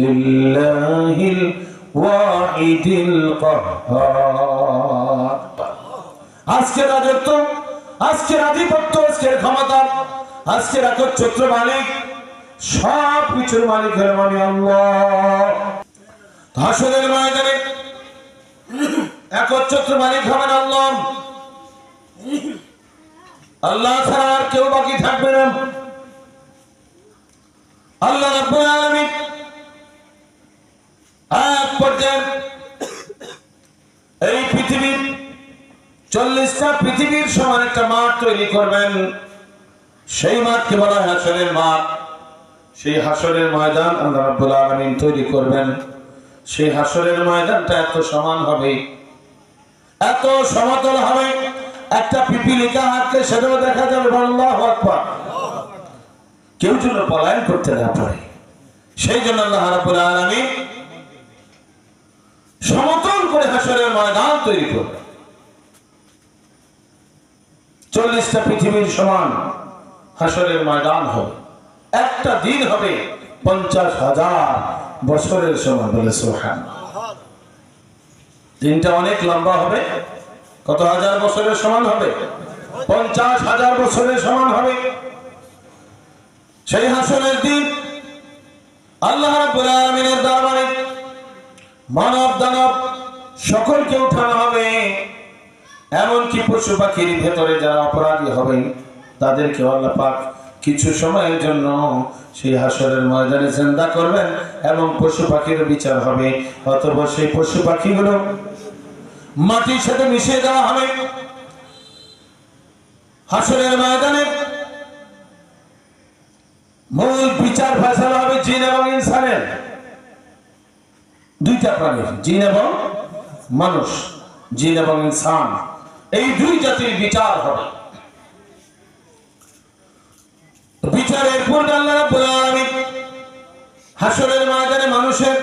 লিল্লাহিল ওয়াহিদিল কাহ্হার আজকের রাজত্ব, আজকের আধিপত্য, আজকের ক্ষমতা একচ্ছত্র মালিক, সব কিছুর মালিক আমি আল্লাহ। হাসনের ময়দানে একচ্ছত্র মালিক হবেন আল্লাহ। আল্লাহ ছাড়া আর কেউ বাকি থাকবে না। আল্লাহ রাব্বুল আলামিন এক পর্যায়ে এই পৃথিবীর চল্লিশটা পৃথিবীর সমান একটা মাঠ তৈরি করবেন। সেই মাঠকে বলা হয় হাসরের মাঠ। সেই হাসরের ময়দান আল্লাহ রাব্বুল আলামিন তৈরি করবেন। সেই হাসরের ময়দানটা এত সমান হবে, এত সমতল হবে, একটা পিপিলিকা হাঁটলে সেটাও দেখা যাবে। আল্লাহু আকবার। কেউ যেন পলায়ন করতে না পারে। সেই জন্য আল্লাহ রাব্বুল আলামিন সমতল করে হাসরের ময়দান তৈরি করবে চল্লিশটা পৃথিবীর সমান হাসরের ময়দান হবে। একটা দিন হবে পঞ্চাশ হাজার বছরের সমান বলে সোহান দিনটা অনেক লম্বা হবে। কত হাজার বছরের সমান হবে? পঞ্চাশ হাজার বছরের সমান হবে। সেই হাসনের দিন আল্লাহ রাব্বুল দরবারে মানব দানব সকলকে উঠানো হবে। এমনকি পশু পাখির ভেতরে যারা অপরাধী হবে তাদেরকে আল্লাহ পাক কিছু সময়ের জন্য সেই হাসরের ময়দানে জিন্দা করবেন এবং পশু পাখির বিচার হবে। অথবা সেই পশু পাখিগুলো মাটির সাথে মিশিয়ে দেওয়া হবে। হাসরের ময়দানে মূল বিচার ফেসলা হবে জিন এবং ইনসানের। দুইটা প্রাণী, জিন এবং মানুষ, জিন এবং ইনসান। এই দুই জাতির বিচার হবে। বিচারের আল্লাহ হাসরের মানুষের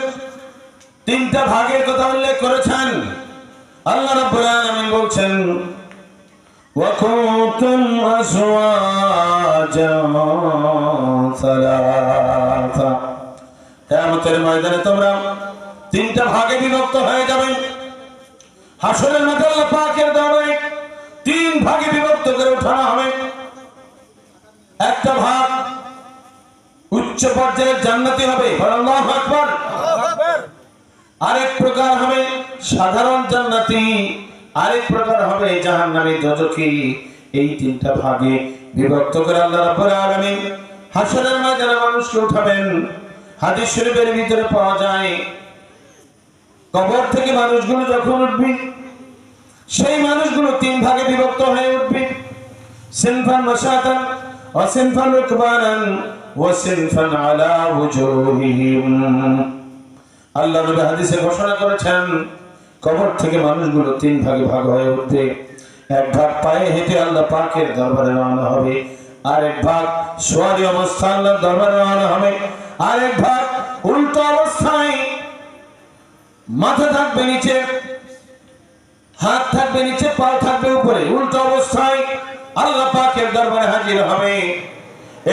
তিনটা ভাগের কথা উল্লেখ করেছেন। আল্লাহ রাব্বুল বলছেন, ওয়া কুনতুম أزواجا ثلاثة কিয়ামতের ময়দানে তোমরা তিনটা ভাগে বিভক্ত হয়ে যাবে হাসরের মাঠে আল্লাহ পাকের দরবারে তিন ভাগে বিভক্ত করে উঠানো হবে একটা ভাগ উচ্চ পর্যায়ের জান্নাতি হবে আল্লাহু আকবার আরেক প্রকার হবে সাধারণ জান্নাতি আরেক প্রকার হবে জাহান্নামী দোজখী এই তিনটা ভাগে বিভক্ত করে আল্লাহ রাব্বুল আলামিন হাসরের ময়দানে মানুষকে উঠাবেন। হাদিস শরীফের ভিতরে পাওয়া যায়, কবর থেকে মানুষগুলো যখন উঠবে, সেই মানুষগুলো তিন ভাগে বিভক্ত হয়ে উঠবে। সিনফান মাশাতান ওয়া সিনফান রুকবানান ওয়া সিনফান আলা ওয়াজুহিহিম আল্লাহ নবী হাদিসে ঘোষণা করেছেন, কবর থেকে মানুষগুলো তিন ভাগে ভাগ হয়ে উঠবে। এক ভাগ পায়ে হেঁটে আল্লাহ পাকের দরবারে রওনা হবে আর এক ভাগ সোয়ারি অবস্থা আল্লাহর দরবারে রওনা হবে আর এক ভাগ উল্টো অবস্থায় মাথা থাকবে নিচে, হাত থাকবে নিচে পা থাকবে উপরে, উল্টো অবস্থায় আল্লাহ পাকের দরবারে হাজির হবে।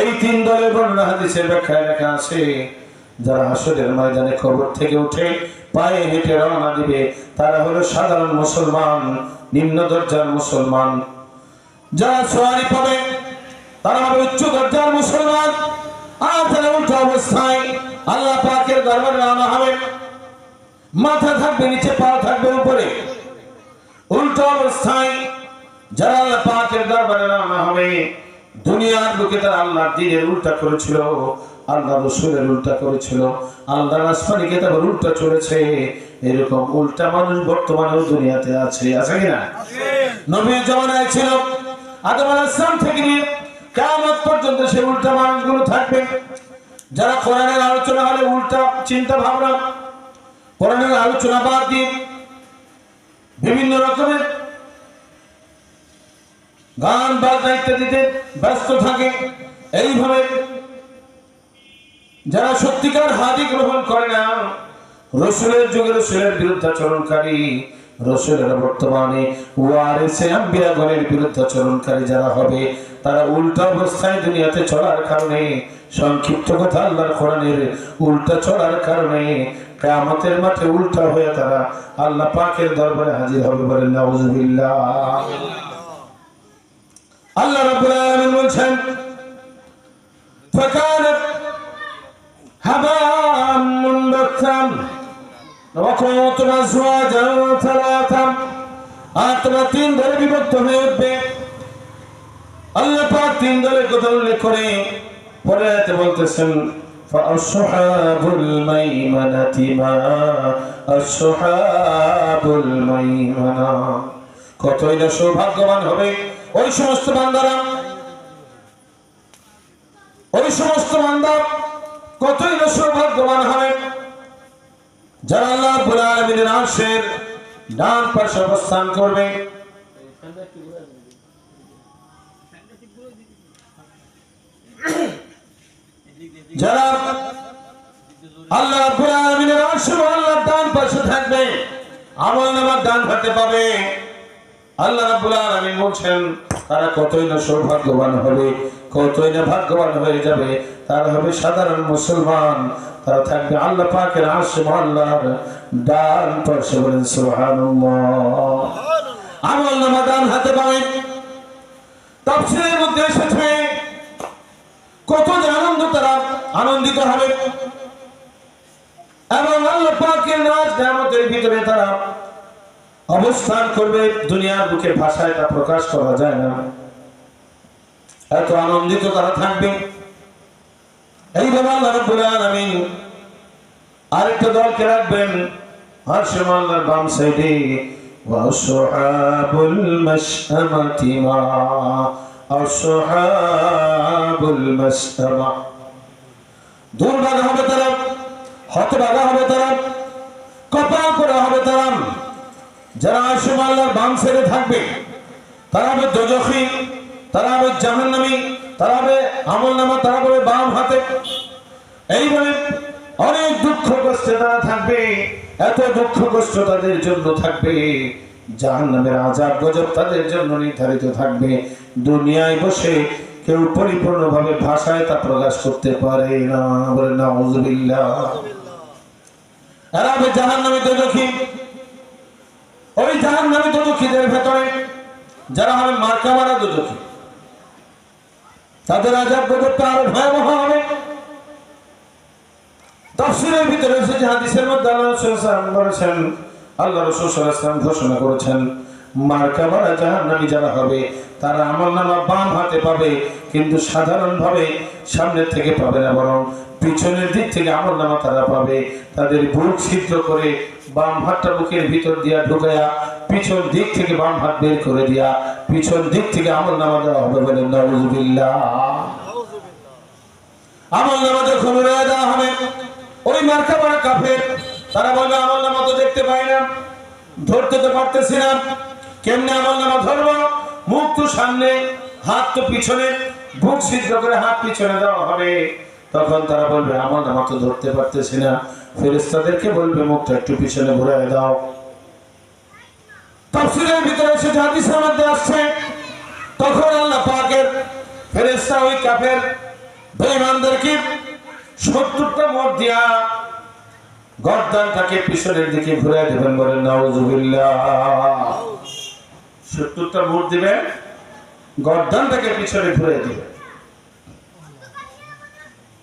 এই তিন দলের বর্ণনা হাদিসের ব্যাখ্যায় লেখা আছে, যারা হাসরের ময়দানে কবর থেকে উঠে পায়ে হেঁটে রওনা দিবে, তারা হলো সাধারণ মুসলমান। নিম্ন দরজার মুসলমান। যারা সোয়ারি পাবে, তারা হবে উচ্চ দরজার মুসলমান। আর তারা অবস্থায় আল্লাহ পাকের দরবারে রওনা হবে। মাথা থাকবে, নিচে পা থাকবে উপরে। উল্টো অবস্থায় যারা আল্লাহ পাকের দরবারে হবে, দুনিয়ার বুকে তারা দিনের উল্টা করেছিল। আল্লাহ রসুলের উল্টা করেছিল, আল্লাহ আসমানি কেতাবের উল্টা চলেছে। এরকম উল্টা মানুষ বর্তমানেও দুনিয়াতে আছে আছে কিনা নবীর জমানায় ছিল আদম আলাইহিস থেকে নিয়ে কিয়ামত পর্যন্ত সেই উল্টা মানুষগুলো থাকবে। যারা কোরআনের আলোচনা হলে উল্টা চিন্তা ভাবনা কোরআনের আলোচনা বাদ দিয়ে বিভিন্ন রকমের গান, বাজনা ইত্যাদিতে ব্যস্ত থাকে। এইভাবে যারা সত্যিকার হাদি গ্রহণ করে না, রসুলের যুগে রসুলের বিরুদ্ধাচরণকারী রসুলের বর্তমানে ওয়ারেসে আম্বিয়াগণের বিরুদ্ধাচরণকারী যারা হবে, তারা উল্টা অবস্থায় দুনিয়াতে চলার কারণে, সংক্ষিপ্ত কথা আল্লাহর কোরআনের উল্টা চলার কারণে কামতের মাঠে উল্টা হয়ে তারা আল্লাহ পাকের দরবারে হাজির হবে বলেন, নাউজুবিল্লাহ। আল্লাহ রাব্বুল আলামিন বলেন ফাকানা هباء منبثا وكنتم أزواجا ثلاثا আর তোমরা তিন দলে বিভক্ত হয়ে উঠবে আল্লাহ পাক তিন দলের কথা উল্লেখ করে পরে আয়াতে বলতেছেন فأصحاب الميمنة ما أصحاب الميمنة কতই না সৌভাগ্যবান হবে ওই সমস্ত বান্দারা ওই সমস্ত বান্দা কতই না সৌভাগ্যবান হবে যারা আল্লাহ আলামিনের আরশের ডান পাশে অবস্থান করবে। যারা আল্লাহ আলামিনের আরশে আল্লাহর ডান পাশে থাকবে, আমল নামার ডান হাতে পাবে। আল্লাহ রাব্বুল আলামিন বলছেন, তারা কতই না সৌভাগ্যবান হবে, কতই না ভাগ্যবান হয়ে যাবে। তারা হবে সাধারণ মুসলমান। তারা থাকবে আল্লাহ পাকের আরশে আল্লাহর ডান পাশে বলেন, সুবহানাল্লাহ। আমল নামা ডান হাতে পাবে তাফসীরের মধ্যে এসেছে, কত যে আনন্দ তারা আনন্দিত হবে। এবং আল্লাহ পাকের রাজ নিয়ামতের ভিতরে তারা অবস্থান করবে, দুনিয়ার বুকে ভাষায় তা প্রকাশ করা যায় না। এত আনন্দিত তারা থাকবে। এইভাবে আল্লাহ রাব্বুল আলামিন আরেকটা দলকে রাখবেন? হরসম আল্লাহর বাম সাইডে ওয়াসহাবুল মাশআমাতি মা, আসহাবুল মাশআমা দুর্ভাগা হবে তারা, হতভাগা হবে তারা, কপাল করা হবে তারা। যারা আসম আল্লাহর বাম সাইডে থাকবে, তারা হবে দোজখী, তারা হবে জাহান্নামী। তারা হবে আমল নামা তারা হবে বাম হাতে। এইভাবে অনেক দুঃখ কষ্টে তারা থাকবে, এত দুঃখ কষ্ট তাদের জন্য থাকবে। জাহান্নামের আজাব গজব তাদের জন্য নির্ধারিত থাকবে। দুনিয়ায় বসে কেউ পরিপূর্ণভাবে ভাষায় তা প্রকাশ করতে পারে না বলে না এরা হবে জাহান্নামী দোজখী ওই জাহান নামে দুদুক্ষীদের ভেতরে যারা হবে মার্কা মারা দুদুক্ষী তাদের আজাব গজবটা আরও ভয়াবহ হবে। তফসিলের ভিতরে এসেছে হাদিসের মধ্যে আল্লাহ রসুল বলেছেন, আল্লাহ রসুল ঘোষণা করেছেন মার্কা মারা জাহান্নামী যারা হবে, তারা আমল নামা বাম হাতে পাবে, কিন্তু সাধারণভাবে সামনের থেকে পাবে না, বরং পিছনের দিক থেকে আমল নামা তারা পাবে। তাদের বুক ছিদ্র করে বাম হাতটা বুকের ভিতর দিয়া ঢুকায়া পিছন দিক থেকে বাম হাত বের করে দিয়া, পিছন দিক থেকে আমল নামা দেওয়া হবে বলে নজুবিল্লাহ আমল নামা যখন দেওয়া হবে, ওই মার্কা মারা কাফের, তারা বলবে আমল নামা তো দেখতে পাই না, ধরতে তো পারতেছি না। কেমনে আমল নামা ধরবো? মুখ তো সামনে, হাত তো পিছনে, বুক ছিদ্র করে হাত পিছনে দেওয়া হবে। তখন তারা বলবে আমল নামা তো ধরতে পারতেছি না। ফেরেস্তাদেরকে বলবে, মুখটা একটু পিছনে ঘুরাই দাও। ভিতরে এসে আসছে, তখন আল্লাহ পাকের ওই সত্তরটা দিয়া পিছনের দিকে ঘুরে দেবেন বলেন সত্তরটা মোট দিবেন, গর্দানটাকে পিছনে ঘুরে দিবেন।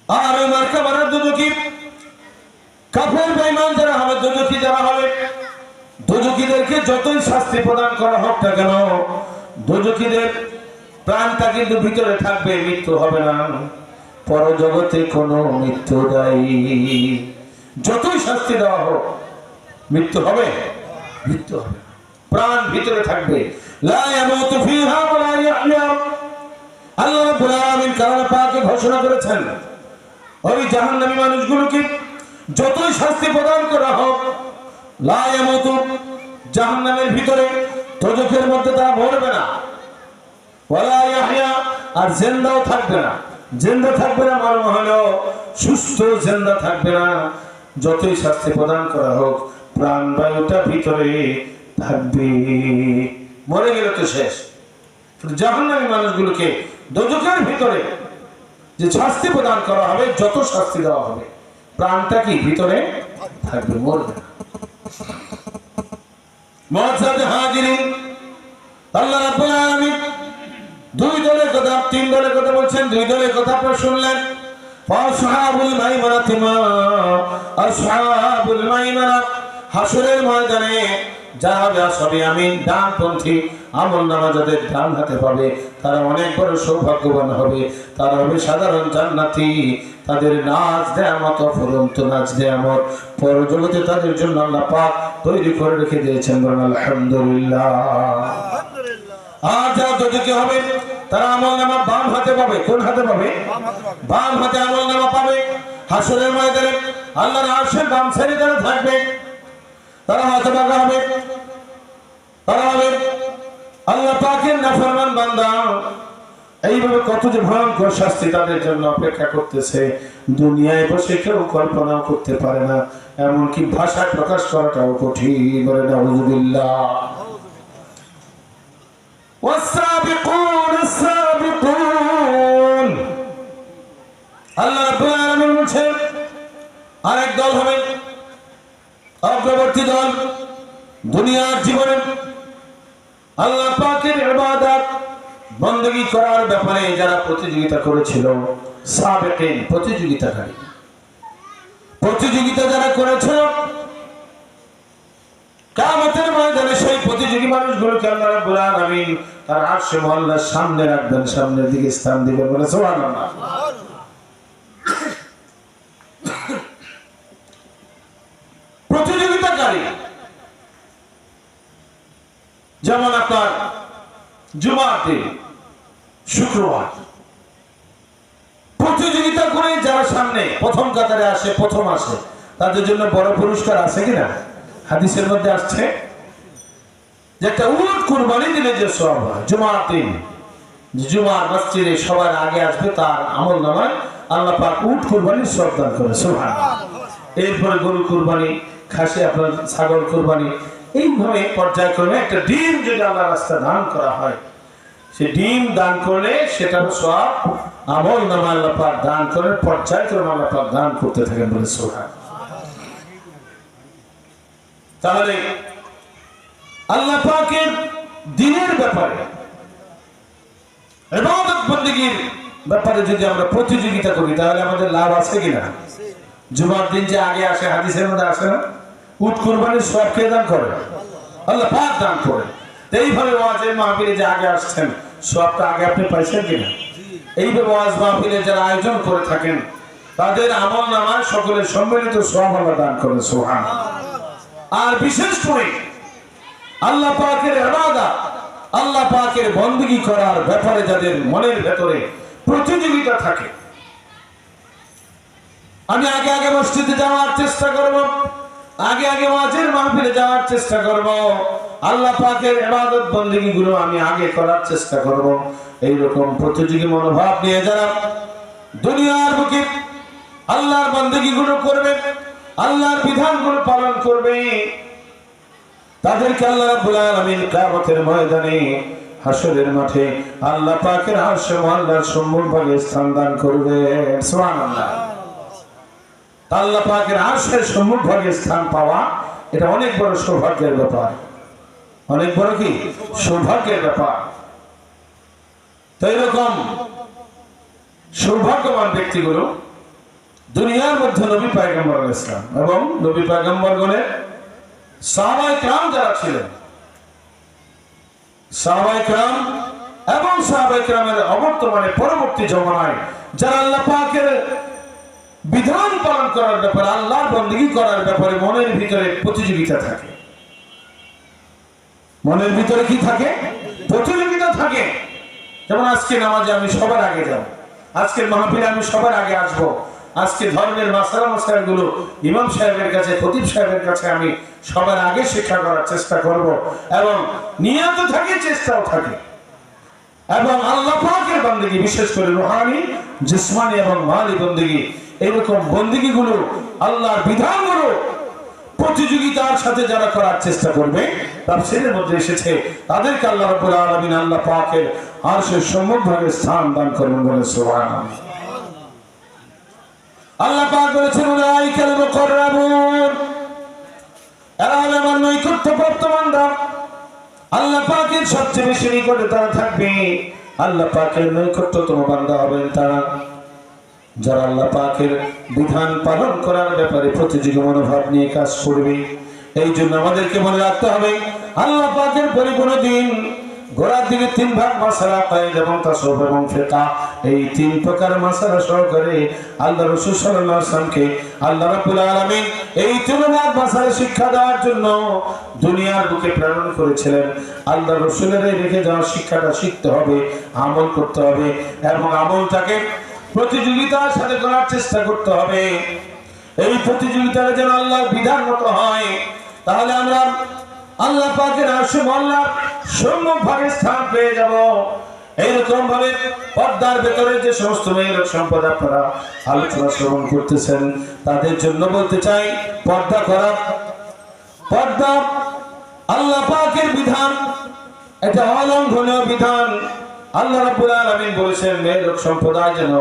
আর ওই মার্কা মারার দুদুকি কাফের বেঈমান যারা হবে, দুদুকি যারা হবে, দুদুকিদেরকে যতই শাস্তি প্রদান করা হোক না কেন, দুদুকিদের প্রাণটা কিন্তু ভিতরে থাকবে, মৃত্যু হবে না। পরজগতে কোনো মৃত্যু নাই। যতই শাস্তি দেওয়া হোক, মৃত্যু হবে মৃত্যু হবে। প্রাণ ভিতরে থাকবে। করেছেন, ওই মানুষগুলোকে যতই শাস্তি প্রদান করা হোক, লা ভিতরে মধ্যে না। আর থাকবে না। থাকবে না মানে সুস্থ জিন্দা থাকবে না। যতই শাস্তি প্রদান করা হোক, প্রাণবায়ুটা ভিতরে থাকবে। মরে গেলে তো শেষ। জাহান্নামী মানুষগুলোকে দোজকের ভিতরে যে শাস্তি প্রদান করা হবে, যত শাস্তি দেওয়া হবে, প্রাণটা কি ভিতরে থাকবে, মরবে হাসরের ময়দানে যারা হবে আসবে আমি ডানপন্থী আমল নামা যাদের ডান হাতে পাবে তারা অনেক বড় সৌভাগ্যবান হবে। তারা হবে সাধারণ জান্নাতি। তাদের নাচ দেয়া ফুরন্ত নাচ দেয়া পরজগতে তাদের জন্য আল্লাহ পাক তৈরি করে রেখে দিয়েছেন বলেন, আলহামদুলিল্লাহ। আর যারা দুদিকে হবে, তারা আমল নামা বাম হাতে পাবে। কোন হাতে পাবে? বাম হাতে আমল নামা পাবে। হাসরের ময়দানে আল্লাহর আরশের বাম সাইডে যারা থাকবে। তারা হাতে পাকা হবে তারা হবে আল্লাহ পাকের নাফরমান বান্দা এইভাবে কত যে ভয়ঙ্কর শাস্তি তাদের জন্য অপেক্ষা করতেছে দুনিয়ায় বসে কেউ কল্পনাও করতে পারে না এমনকি ভাষায় প্রকাশ করাটাও কঠিন বলে নাউজুবিল্লাহ والسابقون السابقون আল্লাহ রাব্বুল আলামিন বলছেন আরেক দল হবে অগ্রবর্তী দল, দুনিয়ার জীবনে আল্লাহ পাকের ইবাদত বন্দগি করার ব্যাপারে যারা প্রতিযোগিতা করেছিল সাবেকে প্রতিযোগিতা করে প্রতিযোগিতা যারা করেছিল, কামতের ময়দানে সেই প্রতিযোগী মানুষগুলোকে আল্লাহ রাব্বুল আলামিন তার আরশে মহল্লার সামনে রাখবেন, সামনের দিকে স্থান দিবেন বলে সুবহানাল্লাহ। দিন শুক্রবার। প্রতিযোগিতা করে যারা সামনে প্রথম কাতারে আসে, প্রথম আসে, তাদের জন্য বড় পুরস্কার আছে কিনা? হাদিসের মধ্যে আসছে যে একটা উট কুরবানি দিলে যে সব হয় জুমার মসজিদে সবার আগে আসবে তার আমল নামায় আল্লাহ পাক উট কুরবানির সব দান করে সুবহান এরপরে গরু কুরবানি, খাসি আপনার ছাগল কুরবানি এইভাবে পর্যায়ক্রমে একটা ডিম যদি আল্লাহ রাস্তা দান করা হয় সে ডিম দান করলে সেটা সব আমল নামা আল্লাহ পাক দান করে, পর্যায়ক্রমে আল্লাহ পাক দান করতে থাকেন বলে সোহান তাহলে আল্লাহ পাকের দিনের ব্যাপারে, ইবাদত বন্দেগীর ব্যাপারে যদি আমরা প্রতিযোগিতা করি, তাহলে আমাদের লাভ আছে কিনা? জুমার দিন যে আগে আসে, হাদিসের মধ্যে আসে না? উট কুরবানির সব কে দান করে? আল্লাহ পাক দান করে। এইভাবে মাহফিলে যে আগে আসছেন, সবটা আগে আপনি পাইছেন কিনা? এইভাবে ওয়াজ মাহফিলে যারা আয়োজন করে থাকেন, তাদের আমল সকলের সম্মিলিত সব আল্লাহ দান করে সোহান আর বিশেষ করে আল্লাহ পাকের ইবাদত, আল্লাহ পাকের করার ব্যাপারে যাদের মনের ভেতরে প্রতিযোগিতা থাকে, আমি আগে আগে মসজিদে যাওয়ার চেষ্টা করব। আগে আগে মাঝের মাহফিলে যাওয়ার চেষ্টা করব। আল্লাহ পাকের ইবাদত বন্দেগি গুলো আমি আগে করার চেষ্টা করব। এই রকম প্রতিযোগী মনোভাব নিয়ে যারা দুনিয়ার বুকে আল্লাহর বন্দেগি গুলো করবে, আল্লাহর বিধানগুলো পালন করবে, তাদেরকে আল্লাহ রাব্বুল আলামিন কিয়ামতের ময়দানে হাসরের মাঠে আল্লাহ পাকের আরশ আল্লাহর সম্মুখ ভাগে স্থান দান করবে সুবহানাল্লাহ। আল্লাহ পাকের আরশের সম্মুখ ভাগে স্থান পাওয়া, এটা অনেক বড় সৌভাগ্যের ব্যাপার। অনেক বড় কি? সৌভাগ্যের ব্যাপার। তো এরকম সৌভাগ্যবান ব্যক্তিগুলো দুনিয়ার মধ্যে নবী পায়গম্বর ইসলাম এবং নবী পায়গম্বর গণের সাহাবাই ক্রাম যারা ছিলেন সাহাবাই ক্রাম এবং সাহাবাই ক্রামের অবর্তমানে পরবর্তী জমানায় যারা আল্লাহ পাকের বিধান পালন করার ব্যাপারে, আল্লাহর বন্দী করার ব্যাপারে মনের ভিতরে প্রতিযোগিতা থাকে। মনের ভিতরে কি থাকে? প্রতিযোগিতা থাকে। যেমন আজকে নামাজে আমি সবার আগে যাব। আজকের মাহফিলে আমি সবার আগে আসব। আজকে ধর্মের মাসালা মাসালগুলো ইমাম সাহেবের কাছে, খতিব সাহেবের কাছে আমি সবার আগে শিক্ষা করার চেষ্টা করব। এবং নিয়ত থাকে, চেষ্টাও থাকে। এবং আল্লাহ পাকের বন্দী বিশেষ করে রুহানি, জিসমানি এবং মালি বন্দী এরকম বন্দী গুলো আল্লাহর বিধানগুলো প্রতিযোগিতার সাথে যারা করার চেষ্টা করবে তাফসীরের মধ্যে এসেছে। তাদেরকে আল্লাহ রাব্বুল আল্লাহ পাকের আরশের সম্মুখভাগে স্থান দান করবেন বলে সুবহানাল্লাহ। আল্লাহ পাক বলেছেন এরা হলো আমার আল্লাহ পাকের সবচেয়ে বেশি নিকটে তারা থাকবে। আল্লাহ পাকের নৈকট্যতম বান্দা হবেন তারা। যারা আল্লাহ পাকের বিধান পালন করার ব্যাপারে প্রতিযোগী মনোভাব নিয়ে কাজ করবে, এই জন্য আমাদেরকে মনে রাখতে হবে, আল্লাহ পাকের পরিপূর্ণ দিন, গোড়ার দিকে তিন ভাগ মাসালা পায় যেমন তাসব এবং ফেকা এই তিন প্রকার মাসালা সহকারে আল্লাহ রসুল সাল্লাল্লাহু আলাইহি ওয়াসাল্লামকে আল্লাহ রাব্বুল আলামিন এই ভাগ মাসালা শিক্ষা দেওয়ার জন্য দুনিয়ার বুকে প্রেরণ করেছিলেন। আল্লাহ রসুলের রেখে যাওয়া শিক্ষাটা শিখতে হবে, আমল করতে হবে এবং আমলটাকে প্রতিযোগিতার সাথে করার চেষ্টা করতে হবে। এই প্রতিযোগিতাটা যেন আল্লাহর বিধান মতো হয়, তাহলে আমরা আল্লাহ পাকের আসুম আল্লাহ সম্মুখ ভাবে স্থান পেয়ে যাব। এইরকম ভাবে পর্দার ভেতরে যে সমস্ত মেয়ের সম্পদ আপনারা আলোচনা শ্রবণ করতেছেন, তাদের জন্য বলতে চাই, পর্দা করা। পর্দা আল্লাহ পাকের বিধান, এটা অলঙ্ঘনীয় বিধান। আল্লাহ রাব্বুল আলামিন বলেছেন মেয়ের সম্প্রদায় যেন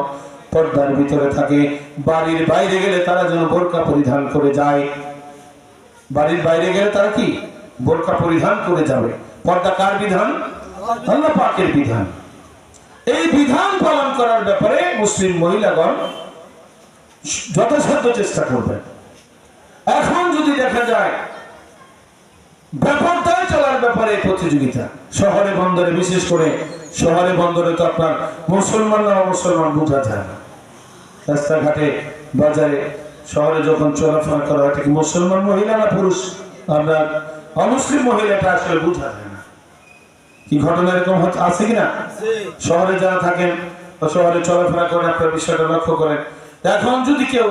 পর্দার ভিতরে থাকে। বাড়ির বাইরে গেলে তারা যেন বোরকা পরিধান করে যায়। বাড়ির বাইরে গেলে তারা কি? বোরকা পরিধান করে যাবে। পর্দা কার বিধান? আল্লাহ পাকের বিধান। এই বিধান পালন করার ব্যাপারে মুসলিম মহিলাগণ যথাসাধ্য চেষ্টা করবেন। এখন যদি দেখা যায় ব্যাপারটাই চলার ব্যাপারে প্রতিযোগিতা। শহরে বন্দরে, বিশেষ করে শহরে বন্দরে তো আপনার মুসলমান না মুসলমান বোঝা যায় না। রাস্তাঘাটে, বাজারে, শহরে যখন চলাফেরা করা হয় এটা কি মুসলমান মহিলা না পুরুষ? আমরা অমুসলিম মহিলাটা আসলে বোঝা যায় না। কি ঘটনা এরকম আছে কিনা? শহরে যারা থাকেন শহরে চলাফেরা করেন, আপনার বিষয়টা লক্ষ্য করেন। এখন যদি কেউ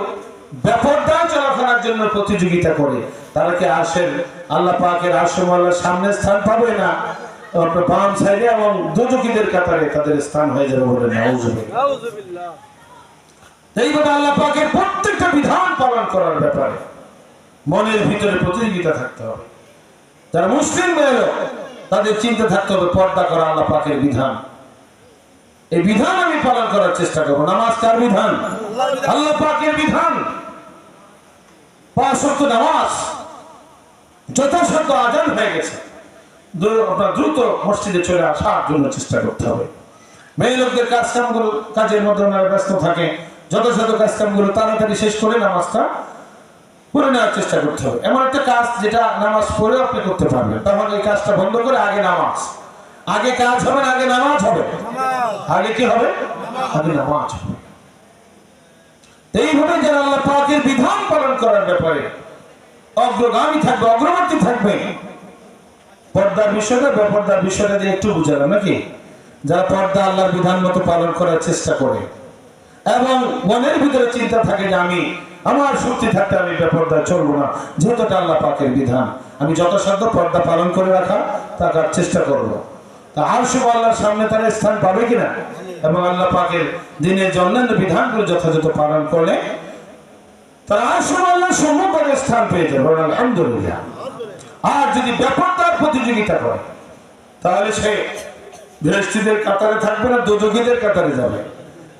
ব্যাপারটাই চলাফেরার জন্য প্রতিযোগিতা করে তারা কি আসেন? আল্লাহ পাকের আসম আল্লাহর সামনে স্থান পাবে না? আপনার বাম সাইডে এবং দুজকিদের কাতারে তাদের স্থান হয়ে যাবে বলে নাউজুবিল্লাহ। এইভাবে আল্লাহ পাকের প্রত্যেকটা বিধান পালন করার ব্যাপারে মনের ভিতরে প্রতিযোগিতা থাকতে হবে। যারা মুসলিম মেয়ের তাদের চিন্তা থাকতে হবে, পর্দা করা আল্লাহ পাকের বিধান। এই বিধান আমি পালন করার চেষ্টা করব। নামাজ কার বিধান? আল্লাহ পাকের বিধান। পাঁচ নামাজ। যথাসাধ্য আজান হয়ে গেছে। আপনার দ্রুত মসজিদে চলে আসার জন্য চেষ্টা করতে হবে। মেয়ে লোকদের কাজ কামগুলো কাজের মধ্যে ব্যস্ত থাকে। যথাযথ কাজ কামগুলো তাড়াতাড়ি শেষ করে নামাজটা করে নেওয়ার চেষ্টা করতে হবে। এমন একটা কাজ যেটা নামাজ পড়ে আপনি করতে পারবেন। তখন এই কাজটা বন্ধ করে আগে নামাজ। আগে কাজ হবে আগে নামাজ হবে? আগে কি হবে? আগে নামাজ হবে। এইভাবে যারা আল্লাহ পাকের বিধান পালন করার ব্যাপারে অগ্রগামী থাকবে, অগ্রবর্তী থাকবে, পর্দার বিষয়টা বেপর্দার বিষয়টা দিয়ে একটু বুঝালাম নাকি? যারা পর্দা আল্লাহর বিধান মতো পালন করার চেষ্টা করে এবং মনের ভিতরে চিন্তা থাকে যে আমি, আমার শক্তি থাকতে আমি বেপর্দায় চলবো না। যেহেতু আল্লাহ পাকের বিধান, আমি যথাসাধ্য পর্দা পালন করে রাখা তাকার চেষ্টা করব। তা আর সব আল্লাহর সামনে তারা স্থান পাবে কিনা? এবং আল্লাহ পাকের দিনের যে অন্যান্য বিধানগুলো যথাযথ পালন করলে তারা আর সব আল্লাহর সম্মুখে স্থান পেয়ে যাবে। আলহামদুলিল্লাহ। আর যদি ব্যাপারটার প্রতিযোগিতা করে, তাহলে সে গৃহস্থীদের কাতারে থাকবে না দুযোগীদের কাতারে যাবে।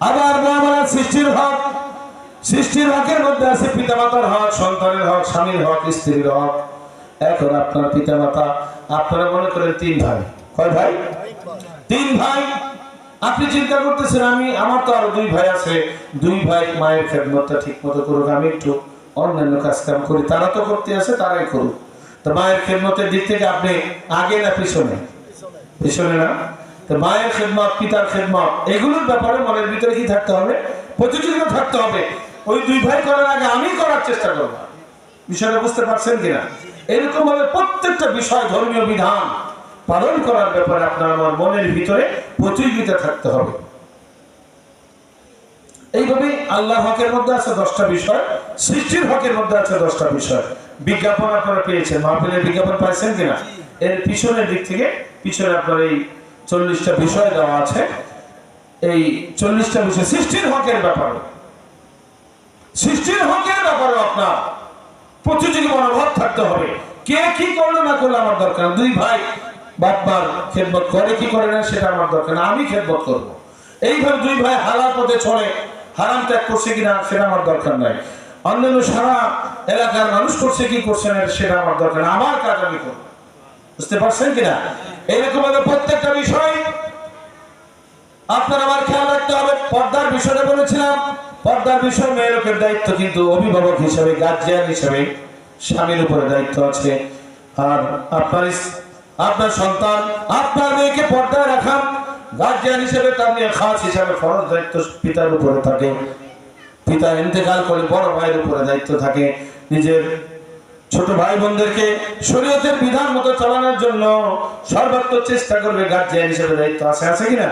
আবার মহামারা সৃষ্টির হক। সৃষ্টির হকের মধ্যে আছে পিতামাতার হক, সন্তানের হক, স্বামীর হক, স্ত্রীর হক। এখন আপনার পিতামাতা, আপনারা মনে করেন তিন ভাই। কয় ভাই? তিন ভাই। আপনি চিন্তা করতেছেন, আমি, আমার তো আরও দুই ভাই আছে। দুই ভাই মায়ের খেদমতটা ঠিক মতো করুক, আমি একটু অন্যান্য কাজ কাম করি। তারা তো করতে আছে, তারাই করুক। তো মায়ের খেদমতের দিক থেকে আপনি আগে না পিছনে? পিছনে না? মায়ের খেদমত, পিতার খেদমত, এগুলোর ব্যাপারে মনের ভিতরে কি থাকতে হবে? প্রতিযোগিতা থাকতে হবে। ওই দুই ভাই করার আগে আমি করার চেষ্টা করব। বিষয়টা বুঝতে পারছেন কিনা? এরকম ভাবে প্রত্যেকটা বিষয় ধর্মীয় বিধান পালন করার ব্যাপারে আপনার আমার মনের ভিতরে প্রতিযোগিতা থাকতে হবে। এইভাবে আল্লাহ হকের মধ্যে আছে দশটা বিষয়, সৃষ্টির হকের মধ্যে আছে দশটা বিষয়। বিজ্ঞাপন আপনারা পেয়েছেন, মাহফিলের বিজ্ঞাপন পাইছেন কিনা? এর পিছনের দিক থেকে, পিছনে আপনার এই চল্লিশটা বিষয় দেওয়া আছে। এই চল্লিশটা বিষয়, সৃষ্টির হকের ব্যাপারে। সৃষ্টির হকের ব্যাপারে আপনার প্রতিযোগী মনোভাব থাকতে হবে। কে কি করল না করল আমার দরকার দুই ভাই বাপমার খেদমত করে, কি করে না সেটা আমার দরকার না আমি খেদমত করব। এইভাবে দুই ভাই হালাল পথে চলে, হারাম ত্যাগ করছে কিনা সেটা আমার দরকার নাই। অন্যান্য সারা এলাকার মানুষ করছে, কি করছে না সেটা আমার দরকার আমার কাজ আমি করব। বুঝতে পারছেন কিনা? এরকম ভাবে প্রত্যেকটা বিষয় আপনার আমার খেয়াল রাখতে হবে। পর্দার বিষয়টা বলেছিলাম। পর্দার বিষয় মেয়ে লোকের দায়িত্ব কিন্তু অভিভাবক হিসেবে গার্জিয়ান হিসেবে স্বামীর উপরে দায়িত্ব আছে। আর আপনার আপনার সন্তান, আপনার মেয়েকে পর্দায় রাখা গার্জিয়ান হিসেবে তার নিয়ে খাস হিসাবে ফরজ দায়িত্ব পিতার উপরে থাকে। পিতা ইন্তেকাল করে বড় ভাইয়ের উপরে দায়িত্ব থাকে। নিজের ছোট ভাই বোনদেরকে শরীয়তের বিধান মতো চালানোর জন্য সর্বাত্মক চেষ্টা করবে গার্জিয়ান হিসেবে দায়িত্ব আছে আছে কিনা?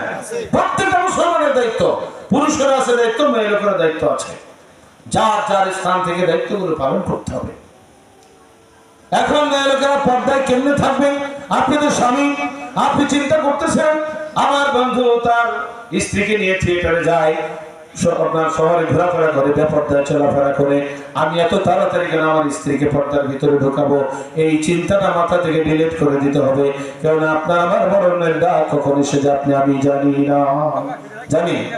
প্রত্যেকটা মুসলমানের দায়িত্ব, পুরুষের আছে দায়িত্ব মেয়ের দায়িত্ব আছে। যার যার স্থান থেকে দায়িত্বগুলো পালন করতে হবে। এখন মেয়ে লোকেরা পর্দায় কেমনে থাকবে? আপনি তো স্বামী, আপনি চিন্তা করতেছেন, আমার বন্ধু তার স্ত্রীকে নিয়ে থিয়েটারে যায় শহরে ঘোরাফেরা করে, বেপর্দায় চলাফেরা করে। আমি এত তাড়াতাড়ি কেন আমার স্ত্রীকে পর্দার ভিতরে ঢোকাবো? এই চিন্তাটা মাথা থেকে করে দিতে হবে। কেননা আপনার আমার মরণের ডাক কখন এসে যে আপনি আমি জানি না। জানি?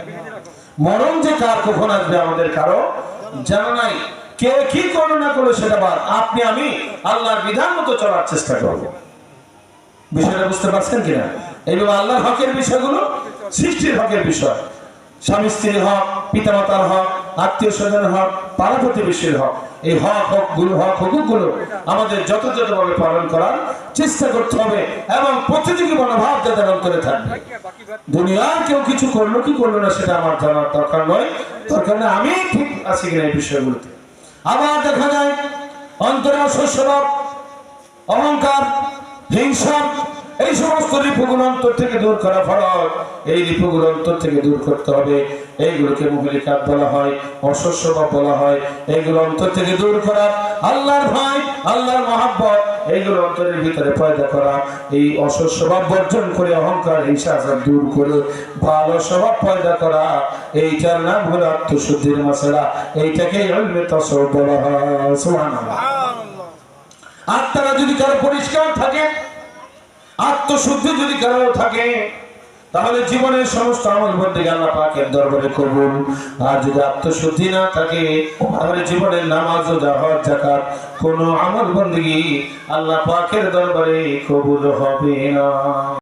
মরণ যে কার কখন আসবে আমাদের কারও জানা নাই। কে কি করল না করল সেটা বাদ। আপনি, আমি আল্লাহর বিধান মতো চলার চেষ্টা করব। বিষয়টা বুঝতে পারছেন কিনা? এইভাবে আল্লাহর হকের বিষয়গুলো, সৃষ্টির হকের বিষয়। স্বামী স্ত্রীর হক, পিতামাতার হক, আত্মীয় স্বজনের হক, পাড়া প্রতিবেশীর হক, এই হক হকগুলো হক হকুকগুলো আমাদের যথাযথভাবে পালন করার চেষ্টা করতে হবে এবং প্রতিযোগী মনোভাব যাতে করে থাকবে। দুনিয়ার কেউ কিছু করল, কি করল না সেটা আমার জানার দরকার নয়। দরকার না, আমি ঠিক আছি কিনা এই বিষয়গুলোতে। আবার দেখা যায় অন্তরে অসস্যভাব অহংকার, হিংসা এই সমস্ত রিপুগুলো অন্তর থেকে দূর করা ফরজ। এই রিপুগুলো অন্তর থেকে দূর করতে হবে। এইগুলোকে মহিলিকাত বলা হয় অসস্যভাব বলা হয়। এইগুলো অন্তর থেকে দূর করা আল্লাহর ভয় আল্লাহর মহাব্বত এইগুলো অন্তরের ভিতরে পয়দা করা। এই অসস্যভাব বর্জন করে অহংকার হিংসা দূর করে ভালো স্বভাব পয়দা করা। এইটার নাম হলো আত্মশুদ্ধির মশলা এইটাকে বলা হয়। সুবহানাল্লাহ। আত্মারা যদি কারও পরিষ্কার থাকে আত্মশুদ্ধি যদি কারও থাকে, তাহলে জীবনের সমস্ত আমল বলতে আল্লাহ পাকের দরবারে কবুল। আর যদি আত্মশুদ্ধি না থাকে, তাহলে জীবনের নামাজ ও জাহাজ জাকাত কোনো আমল বন্দী আল্লাহ পাকের দরবারে কবুল হবে না।